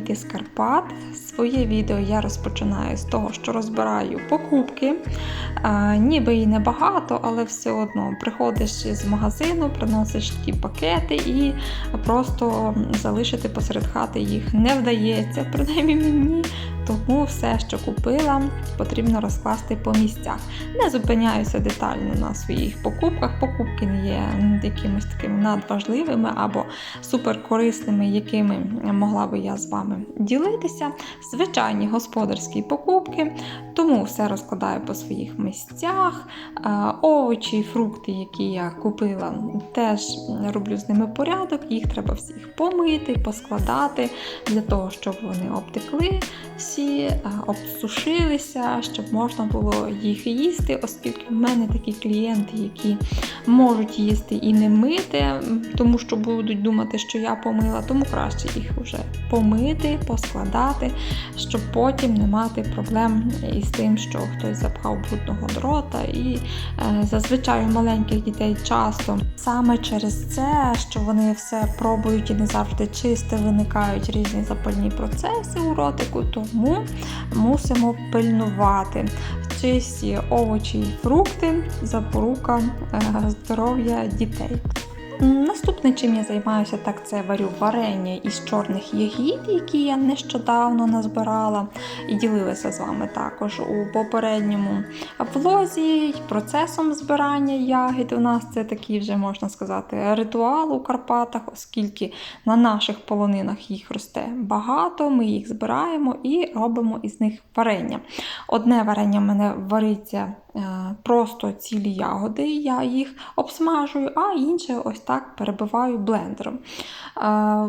привіт із. Своє відео я розпочинаю з того, що розбираю покупки. А, ніби і небагато, але все одно приходиш з магазину, приносиш ті пакети і просто залишити посеред хати їх не вдається, принаймні мені. Тому все, що купила, потрібно розкласти по місцях. Не зупиняюся детально на своїх покупках. Покупки не є якимось такими надважливими або суперкорисними, якими могла би я з вами ділитися. Звичайні господарські покупки, тому все розкладаю по своїх місцях. Е, Овочі, фрукти, які я купила, теж роблю з ними порядок. Їх треба всіх помити, поскладати для того, щоб вони обтекли е, обсушилися, щоб можна було їх їсти, оскільки в мене такі клієнти, які можуть їсти і не мити, тому що будуть думати, що я помила, тому краще їх вже помити, поскладати, щоб потім не мати проблем із тим, що хтось запхав брудного дрота. І е, зазвичай у маленьких дітей часто саме через це, що вони все пробують і не завжди чисте, виникають різні запальні процеси у ротику, тому мусимо пильнувати. Чисті овочі і фрукти запорука е, здоров'я дітей. Наступне, чим я займаюся, так це варю варення із чорних ягід, які я нещодавно назбирала і ділилася з вами також у попередньому влозі. Процесом збирання ягід у нас це такий вже можна сказати ритуал у Карпатах, оскільки на наших полонинах їх росте багато. Ми їх збираємо і робимо із них варення. Одне варення в мене вариться просто цілі ягоди, я їх обсмажую, а інше ось так перебиваю блендером. Е,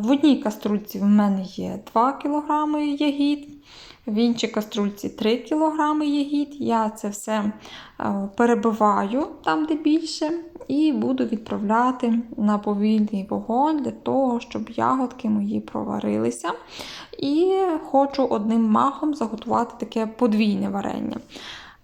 В одній каструльці в мене є 2 кг ягід. В іншій каструльці 3 кг ягід. Я це все е, перебиваю там, де більше, і буду відправляти на повільний вогонь для того, щоб ягодки мої проварилися. І хочу одним махом заготувати таке подвійне варення.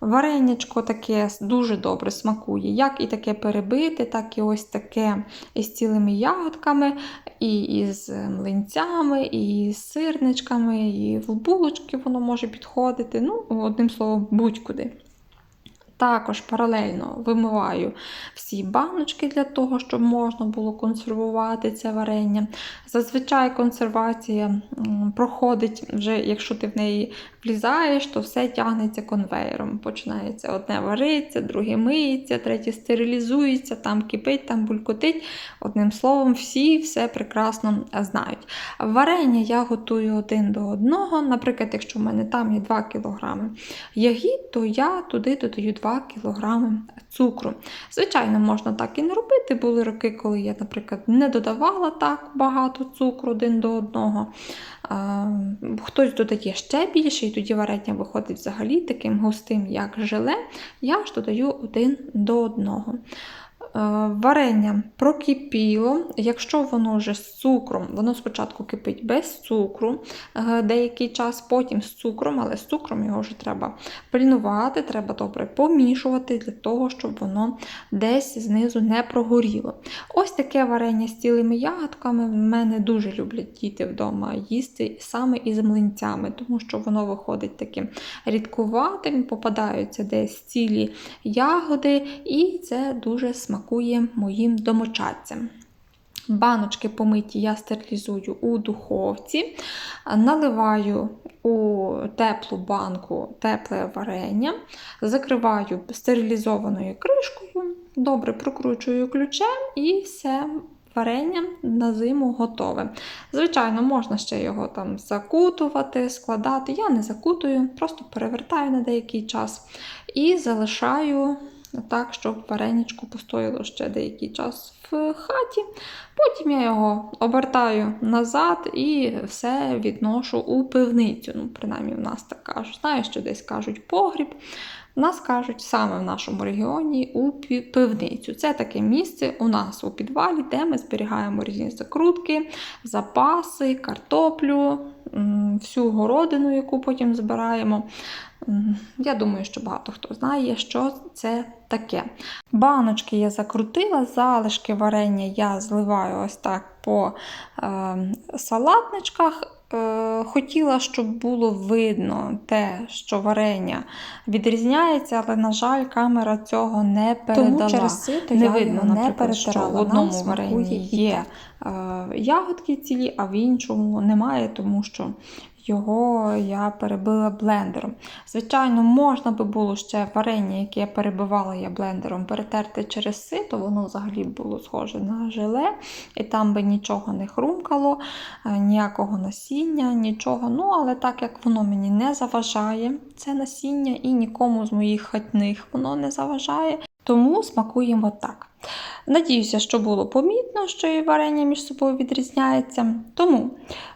Варенячко таке дуже добре смакує, як і таке перебите, так і ось таке із цілими ягодками, і із млинцями, і з сирничками, і в булочки воно може підходити. Ну, одним словом, будь-куди. Також паралельно вимиваю всі баночки для того, щоб можна було консервувати це варення. Зазвичай консервація проходить вже, якщо ти в неї влізаєш, то все тягнеться конвейером. Починається одне вариться, друге миється, третє стерилізується, там кипить, там булькотить. Одним словом, всі все прекрасно знають. Варення я готую один до одного. Наприклад, якщо в мене там є 2 кг ягід, то я туди додаю 2 кг цукру. Звичайно, можна так і не робити. Були роки, коли я, наприклад, не додавала так багато цукру один до одного. Хтось додає ще більше, тоді варення виходить взагалі таким густим, як желе. Я ж додаю один до одного. Е, Варення прокипіло, якщо воно вже з цукром, воно спочатку кипить без цукру е, деякий час, потім з цукром, але з цукром його вже треба пильнувати, треба добре помішувати для того, щоб воно десь знизу не прогоріло. Ось таке варення з цілими ягодками. В мене дуже люблять діти вдома їсти саме із млинцями, тому що воно виходить таким рідкуватим, попадаються десь цілі ягоди, і це дуже смакує моїм домочадцям. Баночки помиті я стерилізую у духовці, наливаю у теплу банку тепле варення, закриваю стерилізованою кришкою, добре прокручую ключем і все. Варення на зиму готове. Звичайно, можна ще його там закутувати, складати. Я не закутую, просто перевертаю на деякий час і залишаю так, щоб вареничку постояло ще деякий час в хаті. Потім я його обертаю назад і все відношу у пивницю. Ну, принаймні, в нас так кажуть. Знаю, що десь кажуть погріб. Нас кажуть саме в нашому регіоні у пивницю. Це таке місце у нас у підвалі, де ми зберігаємо різні закрутки, запаси, картоплю, всю городину, яку потім збираємо. Я думаю, що багато хто знає, що це таке. Баночки я закрутила, залишки варення я зливаю ось так по е, салатничках. Е, хотіла, щоб було видно те, що варення відрізняється, але, на жаль, камера цього не передала. Тому через сито не я видно, не наприклад, що в одному Нам варенні є е, ягодки цілі, а в іншому немає, тому що його я перебила блендером. Звичайно, можна би було ще варення, яке я перебивала я блендером, перетерти через сито, воно взагалі було схоже на желе, і там би нічого не хрумкало, е, ніякого насіння, нічого. Ну, але так як воно мені не заважає, це насіння, і нікому з моїх хатних воно не заважає, тому смакуємо так. Надіюся, що було помітно, що і варення між собою відрізняється. Тому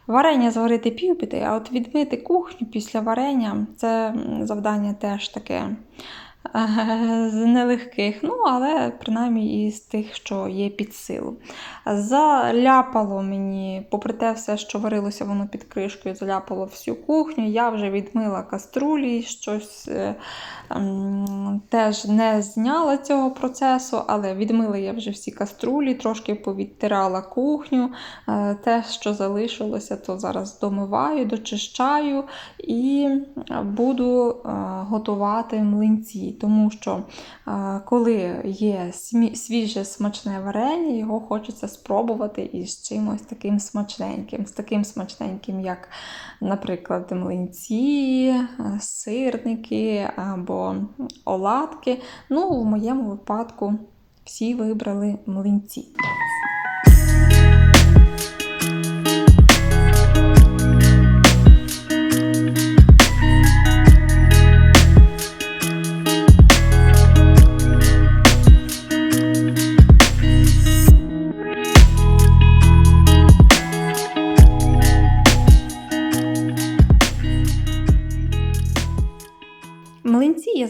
варення зварити півбіди, а от відмити кухню після варення це завдання теж таке з нелегких, ну, але принаймні із тих, що є під силу. Заляпало мені, попри те, все, що варилося воно під кришкою, заляпало всю кухню. Я вже відмила каструлі, щось е, теж не зняла цього процесу, але відмила я вже всі каструлі, трошки повідтирала кухню. Е, Те, що залишилося, то зараз домиваю, дочищаю і буду е, готувати млинці, тому що коли є свіже смачне варення, його хочеться спробувати із чимось таким смачненьким, з таким смачненьким, як, наприклад, млинці, сирники або оладки. Ну, в моєму випадку всі вибрали млинці.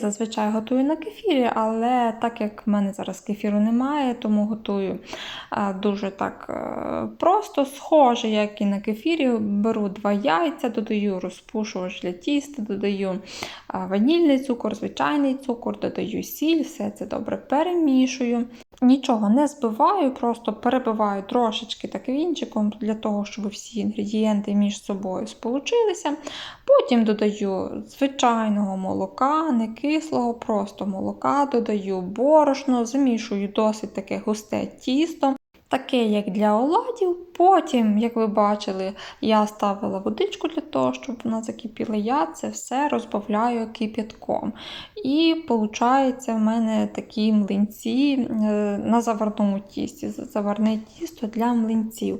Зазвичай готую на кефірі, але так як в мене зараз кефіру немає, тому готую е, дуже так е, просто, схоже, як і на кефірі. Беру два яйця, додаю розпушувач для тіста, додаю ванільний цукор, звичайний цукор, додаю сіль, все це добре перемішую. Нічого не збиваю, просто перебиваю трошечки так вінчиком для того, щоб всі інгредієнти між собою сполучилися. Потім додаю звичайного молока, не кислого, просто молока, додаю борошно, замішую досить таке густе тісто. Таке, як для оладів. Потім, як ви бачили, я ставила водичку для того, щоб вона закипіла. Я це все розбавляю кип'ятком. І виходить в мене такі млинці е, на заварному тісті. Заварне тісто для млинців.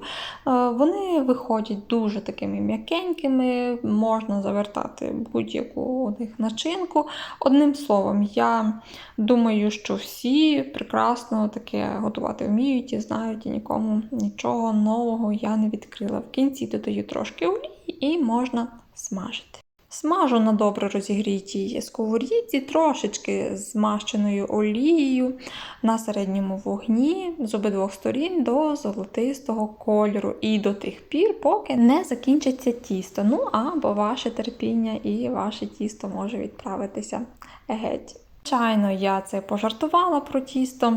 Е, Вони виходять дуже такими м'якенькими, можна завертати будь-яку у них начинку. Одним словом, я думаю, що всі прекрасно таке готувати вміють і знають, і нікому нічого нового я не відкрила. В кінці додаю трошки олії і можна смажити. Смажу на добре розігрітій сковорідці, трошечки змащеною олією на середньому вогні з обидвох сторін до золотистого кольору. І до тих пір, поки не закінчиться тісто. Ну або ваше терпіння і ваше тісто може відправитися геть. Звичайно, я це пожартувала про тісто.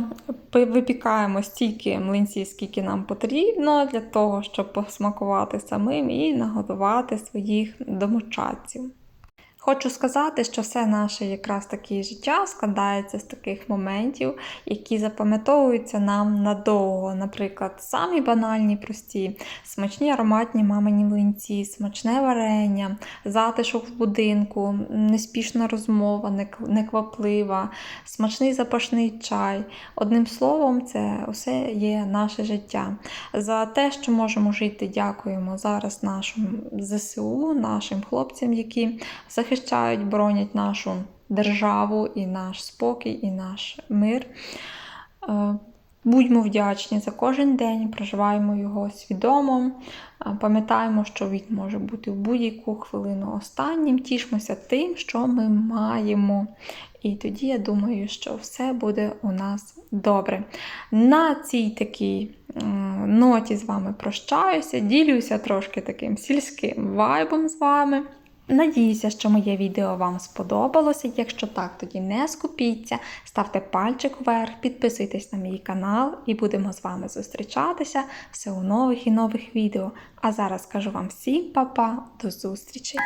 Випікаємо стільки млинців, скільки нам потрібно, для того, щоб посмакувати самим і нагодувати своїх домочадців. Хочу сказати, що все наше якраз таке життя складається з таких моментів, які запам'ятовуються нам надовго. Наприклад, самі банальні, прості, смачні ароматні мамині млинці, смачне варення, затишок в будинку, неспішна розмова, некваплива, смачний запашний чай. Одним словом, це все є наше життя. За те, що можемо жити, дякуємо зараз нашим ЗСУ, нашим хлопцям, які захищають, боронять нашу державу і наш спокій, і наш мир. Е, Будьмо вдячні за кожен день, проживаємо його свідомо, е, пам'ятаємо, що він може бути в будь-яку хвилину останнім. Тішмося тим, що ми маємо. І тоді я думаю, що все буде у нас добре. На цій такій ноті з вами прощаюся, ділюся трошки таким сільським вайбом з вами. Надіюся, що моє відео вам сподобалося. Якщо так, тоді не скупіться, ставте пальчик вверх, підписуйтесь на мій канал і будемо з вами зустрічатися все у нових і нових відео. А зараз кажу вам всім па-па, до зустрічі!